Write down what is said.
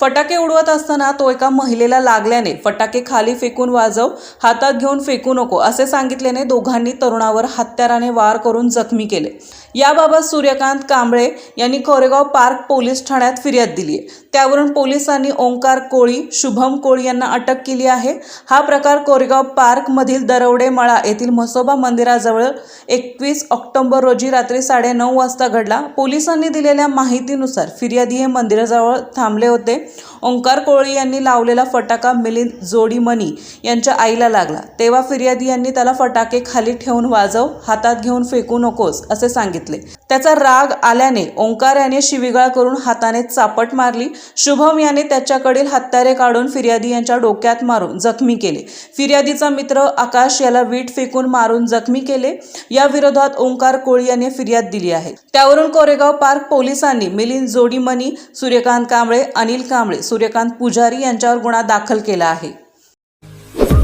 फटाके उडवत असताना तो एका महिलेला लागल्याने फटाके खाली फेकून वाजव हातात घेऊन फेकू नको असे सांगितल्याने दोघांनी तरुणावर हत्याराने वार करून जखमी केले. याबाबत सूर्यकांत कांबळे यांनी कोरेगाव पार्क पोलीस ठाण्यात फिर्याद दिली आहे त्यावरून पोलिसांनी ओंकार कोळी शुभम कोळी यांना अटक केली आहे. हा प्रकार कोरेगाव पार्कमधील दरवडे मळा येथील म्हसोबा मंदिराजवळ एकवीस ऑक्टोबर रोजी रात्री साडेनऊ वाजता घडला. पोलिसांनी दिलेल्या माहितीनुसार फिर्यादी हे मंदिराजवळ थांबले होते. ओंकार कोळी यांनी लावलेला फटाका मिलिंद जोडीमनी यांच्या आईला लागला. तेव्हा फिर्यादी यांनी त्याला फटाके खाली ठेवून वाजव हातात घेऊन फेकू नकोस असे सांगितले. त्याचा राग आल्याने ओंकार याने शिवीगाळ करून हाताने चापट मारली. शुभम याने त्याच्याकडील हत्यारे काढून फिर्यादी यांच्या डोक्यात मारून जखमी केले. फिर्यादीचा मित्र आकाश याला वीट फेकून मारून जखमी केले. या विरोधात ओंकार कोळी यांनी फिर्याद दिली आहे. त्यावरून कोरेगाव पार्क पोलिसांनी मिलिंद जोडीमनी सूर्यकांत कांबळे अनिल कांबळे सूर्यकांत पुजारी यांच्यावर गुन्हा दाखल केला आहे.